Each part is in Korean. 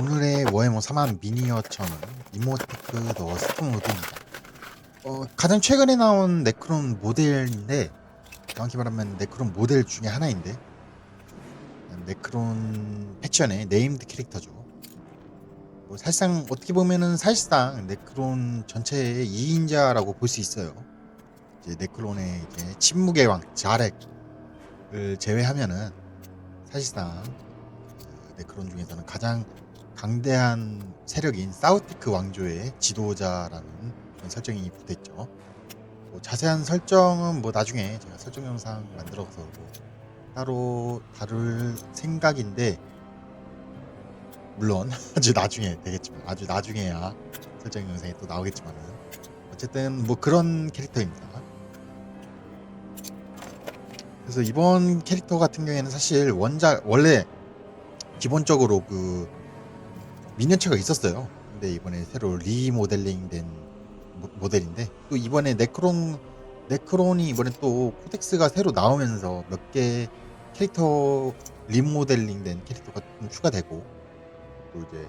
오늘의 워해머 3만 미니어처는 이모티크 더 스톰 로드입니다. 어, 가장 최근에 나온 네크론 모델인데 정확히 말하면 네크론 모델 중에 하나인데 네크론 패션의 네임드 캐릭터죠. 뭐 사실상 어떻게 보면은 사실상 네크론 전체의 2인자라고 볼 수 있어요. 이제 네크론의 이제 침묵의 왕 자렉을 제외하면은 사실상 그 네크론 중에서는 가장 강대한 세력인 사우티크 왕조의 지도자라는 설정이 붙어있죠. 뭐 자세한 설정은 뭐 나중에 제가 설정 영상 만들어서 뭐 따로 다룰 생각인데 물론 아주 나중에 되겠지만 아주 나중에야 설정 영상이 또 나오겠지만은 어쨌든 뭐 그런 캐릭터입니다. 그래서 이번 캐릭터 같은 경우에는 사실 원작 원래 기본적으로 그 미니어처가 있었어요. 근데 이번에 새로 리모델링된 모- 모델인데 또 이번에 네크론 네크론이 이번에 또 코덱스가 새로 나오면서 몇 개 캐릭터 리모델링된 캐릭터가 좀 추가되고 또 이제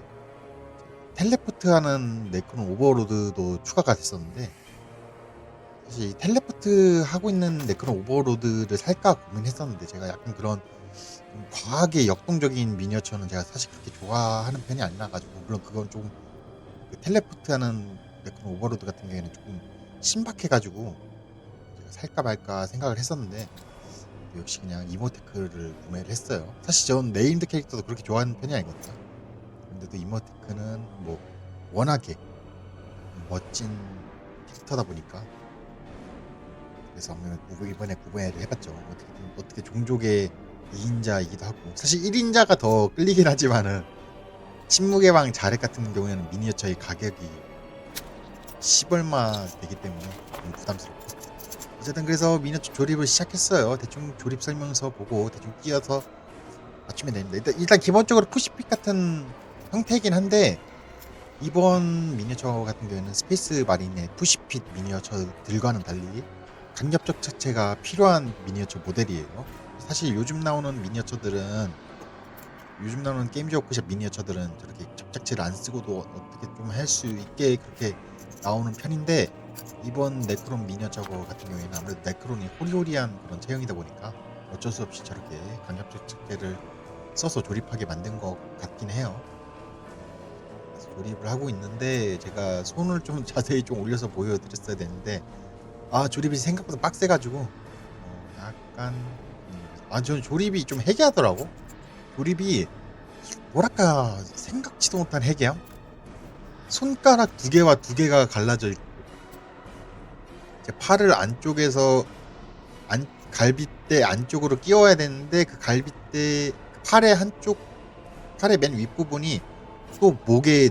텔레포트하는 네크론 오버로드도 추가가 됐었는데 사실 이 텔레포트 하고 있는 네크론 오버로드를 살까 고민했었는데 제가 약간 그런 좀 과하게 역동적인 미니어처는 제가 사실 그렇게 좋아하는 편이 아니라 가지고 물론 그건 조금 그 텔레포트하는 네크론 오버로드 같은 경우에는 조금 신박해가지고 제가 살까 말까 생각을 했었는데 역시 그냥 이모테크를 구매를 했어요. 사실 전 네임드 캐릭터도 그렇게 좋아하는 편이 아니거든요. 근데도 이모테크는 뭐 워낙에 멋진 캐릭터다 보니까 그래서 이번에 구매를 해봤죠. 어떻게 좀- 어떻게 종족의 2인자이기도 하고. 사실 1인자가 더 끌리긴 하지만은 침묵의 왕 자렉 같은 경우에는 미니어처의 가격이 10얼마 되기 때문에 좀 부담스럽고. 어쨌든 그래서 미니어처 조립을 시작했어요. 대충 조립 설명서 보고 대충 끼워서 맞추면 됩니다. 일단, 일단 기본적으로 푸시픽 같은 형태이긴 한데 이번 미니어처 같은 경우에는 스페이스 마린의 푸시핏 미니어처들과는 달리 강력적 자체가 필요한 미니어처 모델이에요 사실 요즘 나오는 미니어처들은 요즘 나오는 게임 워크샵 미니어처들은 저렇게 접착제를 안 쓰고도 어떻게 좀 할 수 있게 그렇게 나오는 편인데 이번 네크론 미니어처 같은 경우에는 아무래도 네크론이 호리호리한 그런 체형이다 보니까 어쩔 수 없이 저렇게 강력 접착제를 써서 조립하게 만든 것 같긴 해요. 조립을 하고 있는데 제가 손을 좀 자세히 좀 올려서 보여드렸어야 되는데 아 조립이 생각보다 빡세가지고 어, 약간 음, 아 저는 조립이 좀 해괴하더라고. 조립이 뭐랄까 생각지도 못한 해괴함. 손가락 두 개와 두 개가 갈라져 있고 팔을 안쪽에서 안 갈비뼈 안쪽으로 끼워야 되는데 그 갈비뼈 팔의 한쪽 팔의 맨 윗부분이 또 목의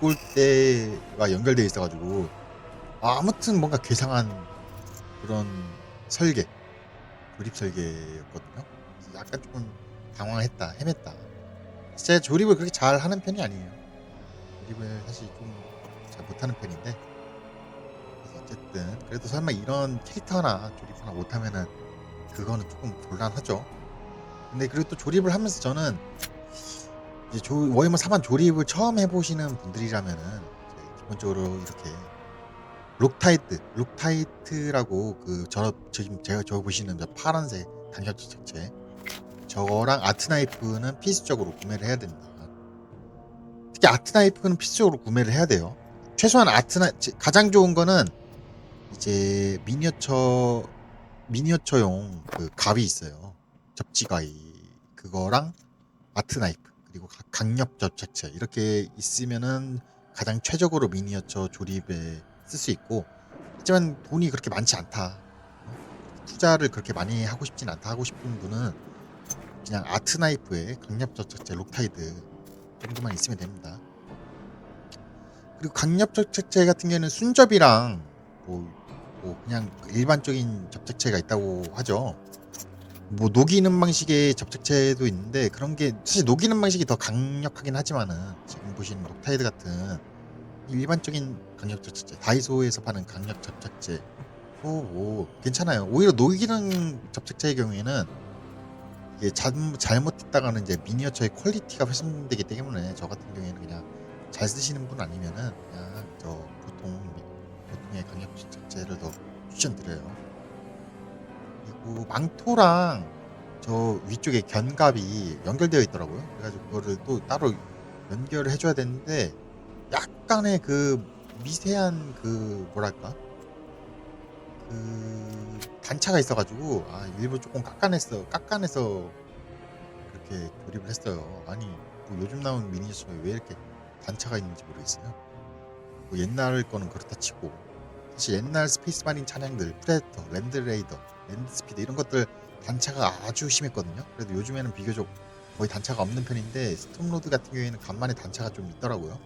늑골대와 연결되어 있어가지고 아, 아무튼 뭔가 괴상한 그런 설계 조립 설계였거든요. 약간 조금 당황했다, 헤맸다. 진짜 조립을 그렇게 잘 하는 편이 아니에요. 조립을 사실 좀 잘 못하는 편인데 어쨌든 그래도 설마 이런 캐릭터 하나 조립 하나 못하면은 그거는 조금 곤란하죠. 근데 그리고 또 조립을 하면서 저는 이제 조, 워해머 4만 조립을 처음 해보시는 분들이라면은 기본적으로 이렇게 록타이트, 록타이트라고 그 저 지금 제가 저 보시는 저 파란색 단결 책체 저거랑 아트나이프는 필수적으로 구매를 해야 됩니다. 특히 아트나이프는 필수적으로 구매를 해야 돼요. 최소한 아트나 가장 좋은 거는 이제 미니어처 미니어처용 그 가위 있어요. 접지 가위 그거랑 아트나이프 그리고 가- 강력 접착제 이렇게 있으면은 가장 최적으로 미니어처 조립에 쓸 수 있고 하지만 돈이 그렇게 많지 않다. 투자를 그렇게 많이 하고 싶진 않다 하고 싶은 분은 그냥 아트나이프에 강력 접착제 록타이드 정도만 있으면 됩니다. 그리고 강력 접착제 같은 경우는 순접이랑 뭐, 뭐 그냥 일반적인 접착제가 있다고 하죠. 뭐 녹이는 방식의 접착제도 있는데 그런 게 사실 녹이는 방식이 더 강력하긴 하지만은 지금 보시는 록타이드 같은 일반적인 강력 접착제 다이소에서 파는 강력 접착제 뭐, 뭐 괜찮아요. 오히려 녹이는 접착제의 경우에는 이게 잘못, 잘못했다가는 이제 미니어처의 퀄리티가 훼손되기 때문에 저 같은 경우에는 그냥 잘 쓰시는 분 아니면은 그냥 저 보통 보통의 강력 자체를 더 추천드려요. 그리고 망토랑 저 위쪽에 견갑이 연결되어 있더라고요. 그래가지고 그거를 또 따로 연결을 해줘야 되는데 약간의 그 미세한 그 뭐랄까 그 단차가 있어가지고 아 일부 조금 깎아냈어 깎아내서 그렇게 조립을 했어요. 아니 뭐 요즘 나온 미니어처에 왜 이렇게 단차가 있는지 모르겠어요. 뭐 옛날 거는 그렇다 치고 사실 옛날 스페이스 마린 차량들 프레데터, 랜드레이더, 랜드스피드 이런 것들 단차가 아주 심했거든요. 그래도 요즘에는 비교적 거의 단차가 없는 편인데 스톰로드 같은 경우에는 간만에 단차가 좀 있더라고요.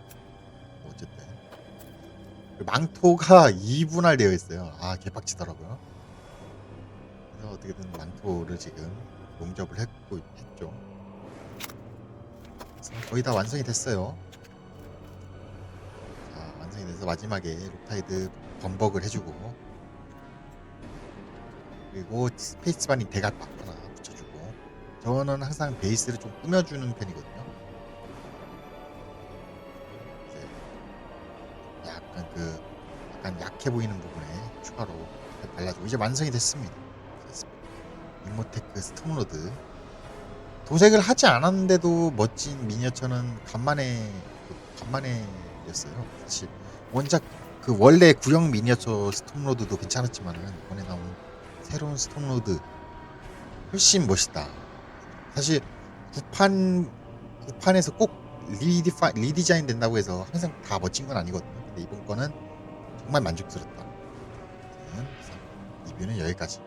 뭐 어쨌든 망토가 2분할 되어 있어요. 아 개빡치더라고요. 그래서 어떻게든 망토를 지금 용접을 했고 했죠. 거의 다 완성이 됐어요. 자 완성이 돼서 마지막에 록타이드 범벅을 해주고 그리고 스페이스바니 대각박 하나 붙여주고 저는 항상 베이스를 좀 꾸며주는 편이거든요. 약간 그 약간 약해 보이는 부분에 추가로 발라주고 이제 완성이 됐습니다. 이모테크 스톰로드 도색을 하지 않았는데도 멋진 미니어처는 간만에 간만에였어요. 사실 원작 그 원래 구형 미니어처 스톰로드도 괜찮았지만은 이번에 나온 새로운 스톰로드 훨씬 멋있다. 사실 구판 구판에서 꼭 리디파, 리디자인 된다고 해서 항상 다 멋진 건 아니거든요. 근데 이번 거는 정말 만족스럽다. 리뷰는 여기까지.